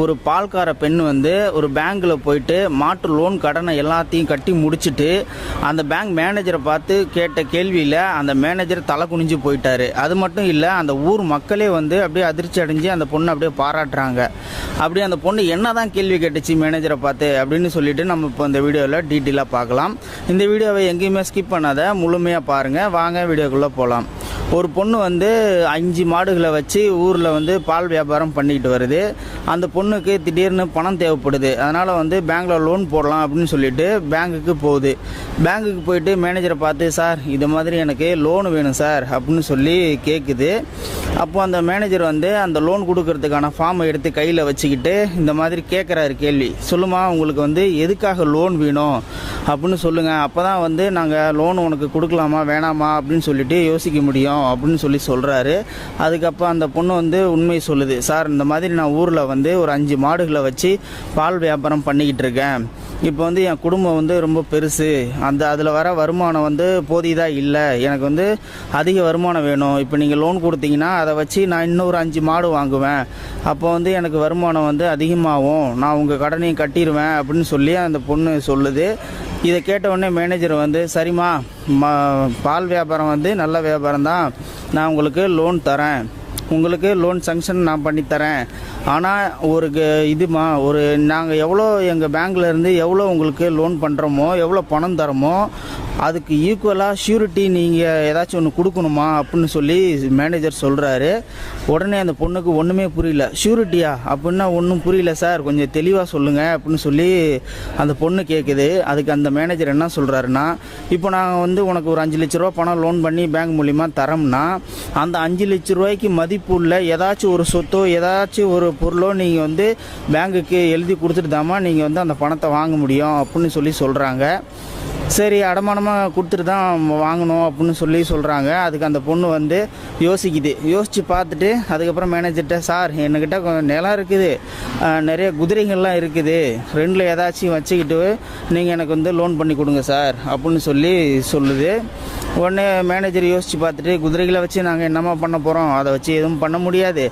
ஒரு பால்கார பெண் வந்து ஒரு பேங்க்கில் போயிட்டு மாட்டு லோன் கடனை எல்லாத்தையும் கட்டி முடிச்சிட்டு அந்த பேங்க் மேனேஜரை பார்த்து கேட்ட கேள்வியில் அந்த மேனேஜர் தலை குனிஞ்சு போயிட்டார். அது மட்டும் இல்லை அந்த ஊர் மக்களே வந்து அப்படியே அதிர்ச்சி அடைஞ்சு அந்த பொண்ணை அப்படியே பாராட்டுறாங்க. அப்படியே அந்த பொண்ணு என்னதான் கேள்வி கேட்டுச்சு மேனேஜரை பார்த்து அப்படின்னு சொல்லிட்டு நம்ம இப்போ இந்த வீடியோவில் டீட்டெயிலாக பார்க்கலாம். இந்த வீடியோவை எங்கேயுமே ஸ்கிப் பண்ணாத முழுமையாக பாருங்கள் வாங்க வீடியோக்குள்ளே போகலாம் ஒரு பொண்ணு வந்து அஞ்சு மாடுகளை வச்சு ஊரில் வந்து பால் வியாபாரம் பண்ணிக்கிட்டு வருது. அந்த பொண்ணுக்கு திடீர்னு பணம் தேவைப்படுது. அதனால் வந்து பேங்க்கில் லோன் போடலாம் அப்படின்னு சொல்லிட்டு பேங்க்குக்கு போகுது. பேங்க்குக்கு போயிட்டு மேனேஜரை பார்த்து சார் இது மாதிரி எனக்கு லோன் வேணும் சார் அப்படின்னு சொல்லி கேட்குது அப்போ அந்த மேனேஜர் வந்து அந்த லோன் கொடுக்கறதுக்கான ஃபார்மை எடுத்து கையில் வச்சுக்கிட்டு இந்த மாதிரி கேட்குறாரு கேள்வி. சொல்லுமா உங்களுக்கு வந்து எதுக்காக லோன் வேணும்? அப்படின்னு சொல்லுங்கள் அப்போ தான் வந்து நாங்கள் லோன் உனக்கு கொடுக்கலாமா வேணாமா அப்படின்னு சொல்லிட்டு யோசிக்க முடியும். அப்படின்னு சொல்லி சொல்கிறாரு அதுக்கப்புறம் அந்த பொண்ணு வந்து உண்மை சொல்லுது. சார் இந்த மாதிரி நான் ஊரில் வந்து ஒரு அஞ்சு மாடுகளை வச்சு பால் வியாபாரம் பண்ணிக்கிட்டு இருக்கேன். இப்போ வந்து என் குடும்பம் வந்து ரொம்ப பெருசு. அந்த அதில் வர வருமானம் வந்து போதியதாக இல்லை. எனக்கு வந்து அதிக வருமானம் வேணும். இப்போ நீங்கள் லோன் கொடுத்தீங்கன்னா அதை வச்சு நான் இன்னொரு அஞ்சு மாடு வாங்குவேன். அப்போ வந்து எனக்கு வருமானம் வந்து அதிகமாகும். நான் உங்கள் கடனையும் கட்டிடுவேன் அப்படின்னு சொல்லி அந்த பொண்ணு சொல்லுது. இதை கேட்ட உடனே மேனேஜர் வந்து சரிம்மா ம பால் வியாபாரம் வந்து நல்ல வியாபாரம் தான் நான் உங்களுக்கு லோன் தரேன். உங்களுக்கு லோன் சங்ஷன் நான் பண்ணி தரேன். ஆனால் ஒரு இதுமா ஒரு நாங்கள் எவ்வளோ எங்கள் பேங்க்லேருந்து எவ்வளோ உங்களுக்கு லோன் பண்ணுறோமோ எவ்வளோ பணம் தரோமோ அதுக்கு ஈக்குவலாக ஷூரிட்டி நீங்கள் ஏதாச்சும் ஒன்று கொடுக்கணுமா அப்படின்னு சொல்லி மேனேஜர் சொல்கிறாரு உடனே அந்த பொண்ணுக்கு ஒன்றுமே புரியல. ஷூரிட்டியா அப்படின்னா ஒன்றும் புரியல சார். கொஞ்சம் தெளிவாக சொல்லுங்கள் அப்படின்னு சொல்லி அந்த பொண்ணு கேட்குது அதுக்கு அந்த மேனேஜர் என்ன சொல்கிறாருன்னா இப்போ நாங்கள் வந்து உனக்கு ஒரு அஞ்சு லட்ச ரூபா பணம் லோன் பண்ணி பேங்க் மூலிமா தரோம்னா அந்த அஞ்சு லட்ச ரூபாய்க்கு மதிப்பு உள்ள ஏதாச்சும் ஒரு சொத்தோ ஏதாச்சும் ஒரு பொருளோ நீங்கள் வந்து பேங்குக்கு எழுதி கொடுத்துட்டு தாமா நீங்கள் வந்து அந்த பணத்தை வாங்க முடியும் அப்படின்னு சொல்லி சொல்கிறாங்க சரி அடமானமாக கொடுத்துட்டு தான் வாங்கணும் அப்படின்னு சொல்லி சொல்கிறாங்க அதுக்கு அந்த பொண்ணு வந்து யோசிக்குது. யோசித்து பார்த்துட்டு அதுக்கப்புறம் மேனேஜர்கிட்ட சார் என்கிட்ட கொஞ்சம் நிலம் இருக்குது. நிறைய குதிரைகள்லாம் இருக்குது. ரெண்டில் ஏதாச்சும் வச்சுக்கிட்டு நீங்கள் எனக்கு வந்து லோன் பண்ணி கொடுங்க சார் அப்படின்னு சொல்லி சொல்லுது. உடனே மேனேஜர் யோசித்து பார்த்துட்டு குதிரைகளை வச்சு நாங்கள் என்னம்மா பண்ண போகிறோம் அதை வச்சு எதுவும் பண்ண முடியாது.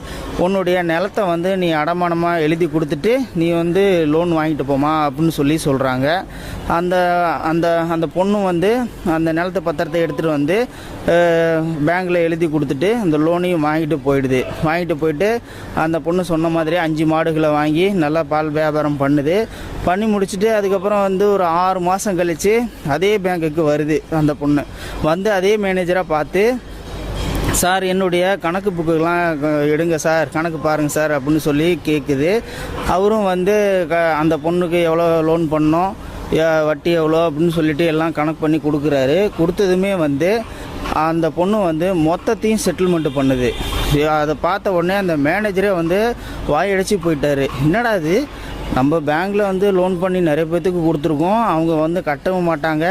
உன்னுடைய நிலத்தை வந்து நீ அடமானமாக எழுதி கொடுத்துட்டு நீ வந்து லோன் வாங்கிட்டு போமா அப்படின்னு சொல்லி சொல்கிறாங்க அந்த அந்த அந்த பொண்ணு வந்து அந்த நிலத்து பத்திரத்தை எடுத்துகிட்டு வந்து பேங்க்கில் எழுதி கொடுத்துட்டு அந்த லோனையும் வாங்கிட்டு போயிடுது. வாங்கிட்டு போயிட்டு அந்த பொண்ணு சொன்ன மாதிரி அஞ்சு மாடுகளை வாங்கி நல்லா பால் வியாபாரம் பண்ணுது. பண்ணி முடிச்சுட்டு அதுக்கப்புறம் வந்து ஒரு ஆறு மாதம் கழித்து அதே பேங்க்குக்கு வருது அந்த பொண்ணு. வந்து அதே மேனேஜராக பார்த்து சார் என்னுடைய கணக்கு புக்குலாம் எடுங்க சார் கணக்கு பாருங்கள் சார் அப்படின்னு சொல்லி கேட்குது அவரும் வந்து க அந்த பொண்ணுக்கு எவ்வளோ லோன் பண்ணோம் வட்டி எவ்வளோ? அப்படின்னு சொல்லிட்டு எல்லாம் கணக்கு பண்ணி கொடுக்குறாரு. கொடுத்ததுமே வந்து அந்த பொண்ணு வந்து மொத்தத்தையும் செட்டில்மெண்ட்டு பண்ணுது. அதை பார்த்த உடனே அந்த மேனேஜரே வந்து வாயடிச்சு போயிட்டாரு. என்னடா இது? நம்ம பேங்க்கில் வந்து லோன் பண்ணி நிறைய பேர்த்துக்கு கொடுத்துருக்கோம். அவங்க வந்து கட்டவும் மாட்டாங்க.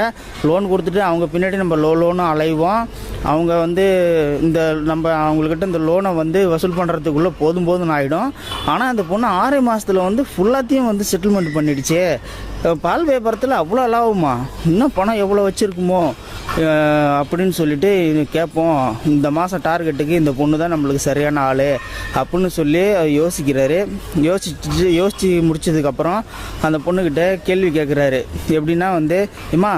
லோன் கொடுத்துட்டு அவங்க பின்னாடி நம்ம லோ லோனும் அலைவோம். அவங்க வந்து இந்த நம்ம அவங்கக்கிட்ட இந்த லோனை வந்து வசூல் பண்ணுறதுக்குள்ளே போதும் போதும்னு ஆகிடும் ஆனால் அந்த பொண்ணு ஆறு மாதத்தில் வந்து ஃபுல்லாத்தையும் வந்து செட்டில்மெண்ட் பண்ணிடுச்சு. பால் வியாபாரத்தில் அவ்வளோ அலாவுமா இன்னும் பணம் எவ்வளோ வச்சுருக்குமோ? அப்படின்னு சொல்லிட்டு இது கேட்போம். இந்த மாதம் டார்கெட்டுக்கு இந்த பொண்ணு தான் நம்மளுக்கு சரியான ஆள் அப்படின்னு சொல்லி யோசிக்கிறாரு. யோசிச்சு யோசித்து முடிச்சதுக்கப்புறம் அந்த பொண்ணுக்கிட்ட கேள்வி கேட்குறாரு. எப்படின்னா வந்து இம்மா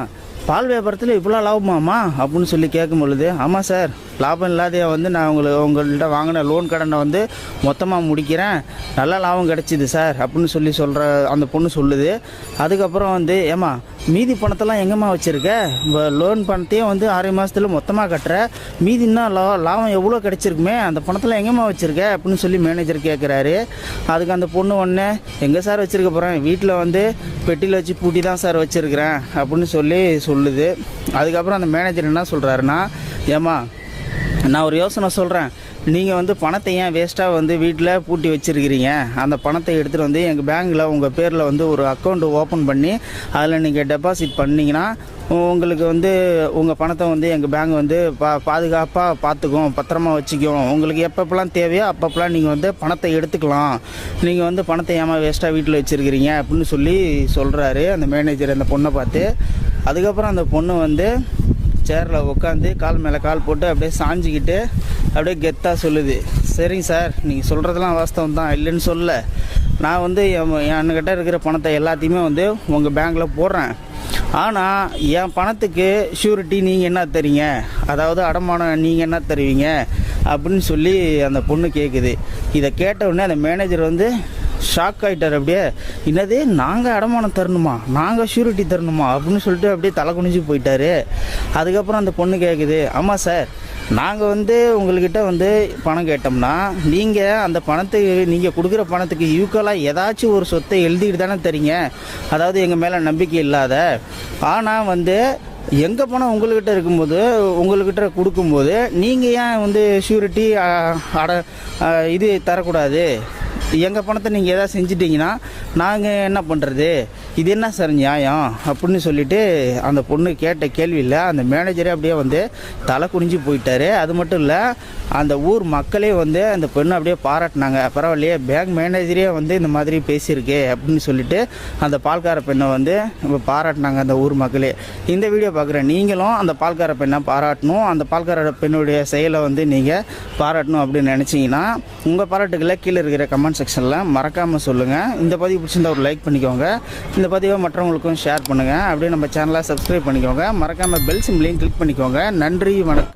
பால் வியாபாரத்தில் இவ்வளோ லாபமாம்மா? அப்படின்னு சொல்லி கேட்கும் பொழுது ஆமாம் சார். லாபம் இல்லாத வந்து நான் உங்களை உங்கள்கிட்ட வாங்கின லோன் கடனை வந்து மொத்தமாக முடிக்கிறேன். நல்ல லாபம் கிடைச்சிது சார் அப்படின்னு சொல்லி சொல்கிற அந்த பொண்ணு சொல்லுது. அதுக்கப்புறம் வந்து ஏம்மா மீதி பணத்தெல்லாம் எங்கம்மா வச்சுருக்க? லோன் பணத்தையும் வந்து ஆறு மாதத்துல மொத்தமாக கட்டுற. மீதி இன்னும் லா லாபம் எவ்வளோ கிடைச்சிருக்குமே? அந்த பணத்தெல்லாம் எங்கம்மா வச்சுருக்க? அப்படின்னு சொல்லி மேனேஜர் கேட்குறாரு அதுக்கு அந்த பொண்ணு ஒன்று எங்கே சார் வச்சுருக்க போகிறேன் வீட்டில் வந்து பெட்டியில் வச்சு பூட்டி தான் சார் வச்சுருக்கிறேன். அப்படின்னு சொல்லி சொல்லுது. அதுக்கப்புறம் அந்த மேனேஜர் என்ன சொல்கிறாருன்னா ஏம்மா நான் ஒரு யோசனை சொல்கிறேன் நீங்கள் வந்து பணத்தை ஏன் வேஸ்ட்டாக வந்து வீட்டில் பூட்டி வச்சுருக்கிறீங்க? அந்த பணத்தை எடுத்துகிட்டு வந்து எங்கள் பேங்க்கில் உங்கள் பேரில் வந்து ஒரு அக்கௌண்ட் ஓப்பன் பண்ணி அதில் நீங்கள் டெபாசிட் பண்ணிங்கன்னா உங்களுக்கு வந்து உங்கள் பணத்தை வந்து எங்கள் பேங்க் வந்து பா பாதுகாப்பாக பார்த்துக்கும் பத்திரமா வச்சுக்கும். உங்களுக்கு எப்பப்பெல்லாம் தேவையோ அப்பப்பெல்லாம் நீங்கள் வந்து பணத்தை எடுத்துக்கலாம். நீங்கள் வந்து பணத்தை ஏமா வேஸ்ட்டாக வீட்டில் வச்சுருக்கிறீங்க அப்படின்னு சொல்லி சொல்கிறாரு அந்த மேனேஜர் அந்த பொண்ணை பார்த்து. அதுக்கப்புறம் அந்த பொண்ணு வந்து சேரில் உட்காந்து கால் மேலே கால் போட்டு அப்படியே சாஞ்சிக்கிட்டு அப்படியே கெத்தாக சொல்லுது. சரிங்க சார் நீங்கள் சொல்கிறதெல்லாம் வாஸ்தவம் தான் இல்லைன்னு சொல்ல நான் வந்து என் என்கிட்ட இருக்கிற பணத்தை எல்லாத்தையுமே வந்து உங்கள் பேங்க்கில் போடுறேன். ஆனால் என் பணத்துக்கு ஷூரிட்டி நீங்கள் என்ன தரீங்க? அதாவது அடமானம் நீங்கள் என்ன தருவீங்க? அப்படின்னு சொல்லி அந்த பொண்ணு கேட்குது இதை கேட்ட உடனே அந்த மேனேஜர் வந்து ஷாக் ஆகிட்டார் அப்படியே. என்னது நாங்கள் அடமானம் தரணுமா? நாங்கள் ஷூரிட்டி தரணுமா? அப்படின்னு சொல்லிட்டு அப்படியே தலை குனிஞ்சு போயிட்டாரு. அதுக்கப்புறம் அந்த பொண்ணு கேட்குது ஆமாம் சார் நாங்கள் வந்து உங்கள்கிட்ட வந்து பணம் கேட்டோம்னா நீங்கள் அந்த பணத்துக்கு நீங்கள் கொடுக்குற பணத்துக்கு ஈக்குவலாக ஏதாச்சும் ஒரு சொத்தை எழுதிக்கிட்டு தானே தரீங்க. அதாவது எங்கள் மேலே நம்பிக்கை இல்லாத. ஆனால் வந்து எங்கள் பணம் உங்கள்கிட்ட இருக்கும்போது உங்கள்கிட்ட கொடுக்கும்போது நீங்கள் ஏன் வந்து ஷூரிட்டி அட இது தரக்கூடாது? எங்கள் பணத்தை நீங்கள் எதாவது செஞ்சிட்டிங்கன்னா நாங்கள் என்ன பண்ணுறது இது என்ன சார் நியாயம்? அப்படின்னு சொல்லிட்டு அந்த பொண்ணு கேட்ட கேள்வியில் அந்த மேனேஜரே அப்படியே வந்து தலை குனிஞ்சு போயிட்டாரு. அது மட்டும் இல்லை அந்த ஊர் மக்களே வந்து அந்த பெண்ணை அப்படியே பாராட்டினாங்க. பரவாயில்லையே பேங்க் மேனேஜரே வந்து இந்த மாதிரி பேசியிருக்கு அப்படின்னு சொல்லிட்டு அந்த பால்கார பெண்ணை வந்து பாராட்டினாங்க அந்த ஊர் மக்களே. இந்த வீடியோ பார்க்குற நீங்களும் அந்த பால்கார பெண்ணை பாராட்டணும். அந்த பால்கார பெண்ணுடைய செயலை வந்து நீங்கள் பாராட்டணும் அப்படின்னு நினச்சிங்கன்னா உங்கள் பாராட்டுகளை கீழே இருக்கிற கமெண்ட் கமெண்ட் செக்ஷனில் மறக்காமல் சொல்லுங்கள் இந்த பதிவு பிடிச்சிருந்தா ஒரு லைக் பண்ணிக்கோங்க. இந்த பதிவை மற்றவங்களுக்கும் ஷேர் பண்ணுங்கள் அப்படியே நம்ம சேனலை சப்ஸ்கிரைப் பண்ணிக்கோங்க. மறக்காமல் பெல் சிம்லையும் கிளிக் பண்ணிக்கோங்க. நன்றி வணக்கம்.